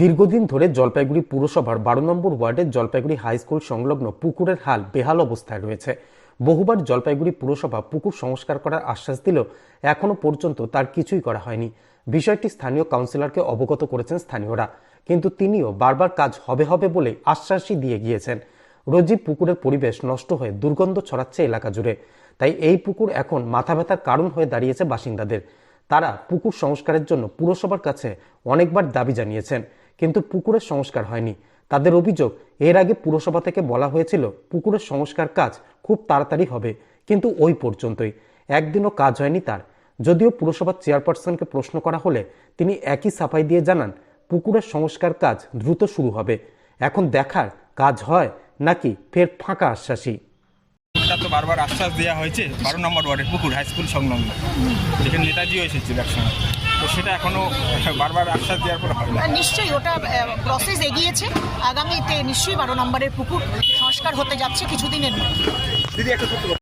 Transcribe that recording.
দীর্ঘদিন ধরে জলপাইগুড়ি পুরসভার বারো নম্বর ওয়ার্ডের জলপাইগুড়ি হাই স্কুল সংলগ্ন পুকুরের হাল বেহাল অবস্থায় রয়েছে। বহুবার জলপাইগুড়ি পুরসভা পুকুর সংস্কার করার আশ্বাস দিলেও এখনও পর্যন্ত তার কিছুই করা হয়নি। বিষয়টি স্থানীয় কাউন্সিলরকে অবগত করেছেন স্থানীয়রা, কিন্তু তিনিও বারবার কাজ হবে হবে বলে আশ্বাসই দিয়ে গিয়েছেন। রোজই পুকুরের পরিবেশ নষ্ট হয়ে দুর্গন্ধ ছড়াচ্ছে এলাকা জুড়ে। তাই এই পুকুর এখন মাথা ব্যথার কারণ হয়ে দাঁড়িয়েছে বাসিন্দাদের। তারা পুকুর সংস্কারের জন্য পুরসভার কাছে অনেকবার দাবি জানিয়েছেন। কিন্তু পুকুরের সংস্কার হয়নি। তাদের অভিযোগ, এর আগে পুরসভা থেকে বলা হয়েছিল, পুকুরের সংস্কার কাজ খুব তাড়াতাড়ি হবে, কিন্তু ওই পর্যন্তই। একদিনও কাজ হয়নি তার। যদিও পুরসভার চেয়ারপারসনকে প্রশ্ন করা হলে তিনি একই সাফাই দিয়ে জানান, পুকুরের সংস্কার কাজ দ্রুত শুরু হবে। এখন দেখার কাজ হয় নাকি ফের ফাঁকা আশ্বাসী তো বারবার আশ্বাস দেওয়া হয়েছে, বারো নম্বর ওয়ার্ডের পুকুর, হাই স্কুল সংলগ্ন। যেখানে নেতাজিও এসেছিল একসময় তো সেটা এখনও বারবার আশ্বাস দেওয়ার পর হয় নিশ্চয়ই ওটা প্রসেস এগিয়েছে। আগামীতে নিশ্চয়ই বারো নম্বরের পুকুর সংস্কার হতে যাচ্ছে কিছুদিনের মধ্যে।